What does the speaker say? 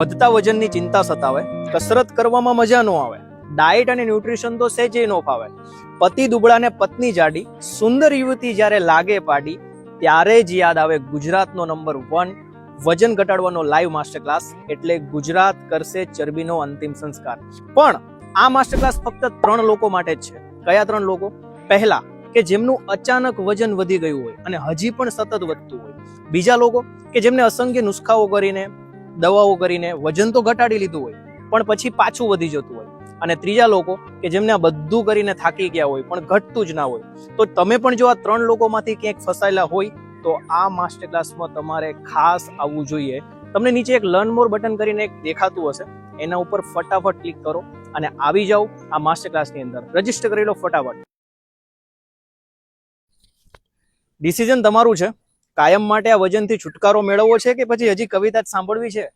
વધતા વજનની ચિંતા સતાવે, કસરત કરવામાં મજા ન આવે, ડાયટ અને ન્યુટ્રિશન તો સેજે ન ફાવે. પતિ દુબળાને પત્ની જાડી, સુંદર યુવતી જ્યારે લાગે પાડી, ત્યારે જ યાદ આવે ગુજરાતનો નંબર વન, વજન ઘટાડવાનો લાઈવ માસ્ટર ક્લાસ એટલે ગુજરાત કરશે ચરબીનો અંતિમ સંસ્કાર. પણ આ માસ્ટર ક્લાસ ફક્ત ત્રણ લોકો માટે જ છે. કયા ત્રણ લોકો? પહેલા, કે જેમનું અચાનક વજન વધી ગયું હોય અને હજી પણ સતત વધતું હોય. બીજા લોકો, કે જેમને અસંખ્ય નુસ્ખાઓ કરીને દવાઓ કરીને વજન તો ઘટાડી લીધું હોય, પણ પછી પાછું વધી જતું હોય. અને ત્રીજા લોકો કે જેમને આ બધું કરીને થાકી ગયા હોય, પણ ઘટતું જ ના હોય. તો તમે પણ જો આ ત્રણ લોકોમાંથી ક્યાંક ફસાયેલા હોય, તો આ માસ્ટર ક્લાસમાં તમારે ખાસ આવવું જોઈએ. તમને નીચે એક લર્ન મોર બટન કરીને એક દેખાતું હશે. એના ઉપર ફટાફટ ક્લિક કરો અને આવી જાઓ આ માસ્ટર ક્લાસની અંદર. રજિસ્ટર કરી લો ફટાફટ. ડિસિઝન તમારું છે. કાયમ માટે આ વજનથી છુટકારો મેળવવો છે કે પછી હજી કવિતા જ સાંભળવી છે?